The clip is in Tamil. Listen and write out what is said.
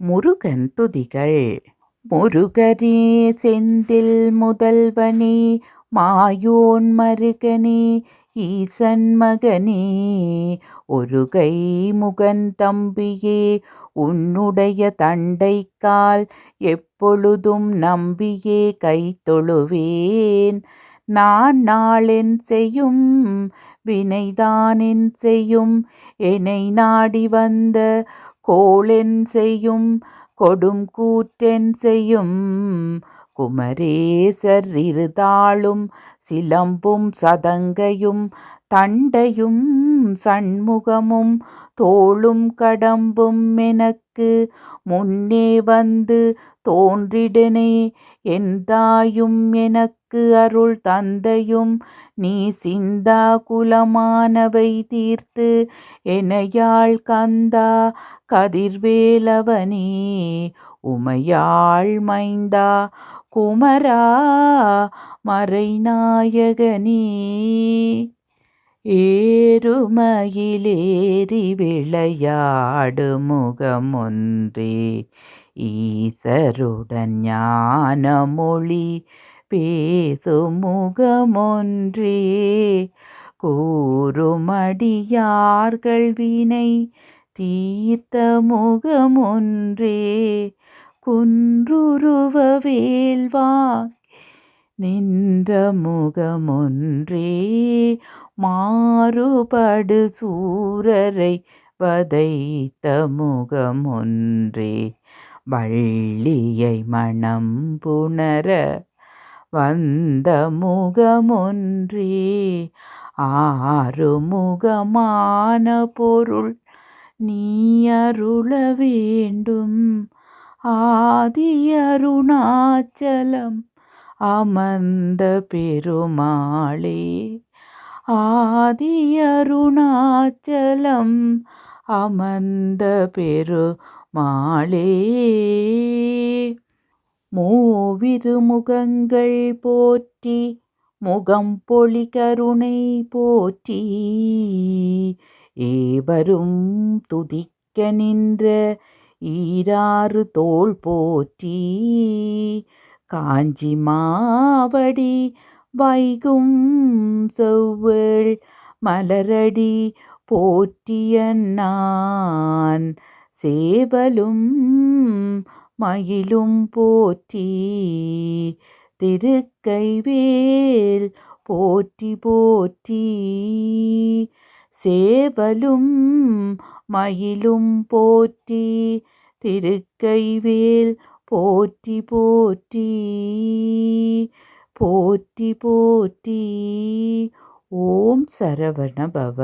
முருகன் துதிகள். முருகரே செந்தில் முதல்வனே மாயோன் மருகனே ஈசன் மகனே ஒரு கை முகன் தம்பியே உன்னுடைய தண்டைக்கால் எப்பொழுதும் நம்பியே கை தொழுவேன். நான் நாளென் செய்யும் வினைதானென் செய்யும் என்னை நாடி வந்த கோளென் செய்யும் கொடும் கூற்றென் செய்யும். குமரேசர் இருதாளும் சிலம்பும் சதங்கையும் தண்டையும் சண்முகமும் தோளும் கடம்பும் எனக்கு முன்னே வந்து தோன்றிடனே எந்தாயும் எனக்கு அருள் தந்தையும் நீ சிந்தா குலமானவை தீர்த்து எனையாள் கந்தா கதிர்வேலவனே உமையாள் மைந்தா குமரா மறைநாயகனே. ஏறுமயிலேறி விளையாடு முகமொன்றே. ஈசருடன் ஞானமொழி பேசும் முகமொன்றே. கூறுமடியார்கள் வினை தீர்த்த முகமொன்றே. குன்றுருவ வேல்வாய் நின்ற முகமொன்றே மாறுபடு சூரரை வதைத்த முகமொன்றே. வள்ளியை மனம் புணர வந்த முகமொன்றே ஆறு முகமான பொருள் நீ அருள வேண்டும். ஆதி அருணாச்சலம் அமர்ந்த பெருமாளே ஆதி அருணாச்சலம் அமர்ந்த பெருமாளே. மூவிரு முகங்கள் போற்றி முகம் பொழி கருணை போற்றி ஏவரும் துதிக்க நின்ற ஈராறு தோல் போற்றி காஞ்சி மாவடி வைகும் செவ்வேள் மலரடி போற்றிய நான். சேவலும் மயிலும் போற்றி திருக்கைவேல் போற்றி போற்றி. சேவலும் மயிலும் போற்றி திருக்கைவேல் போற்றி போற்றி போற்றி போற்றி. ஓம் சரவண பவ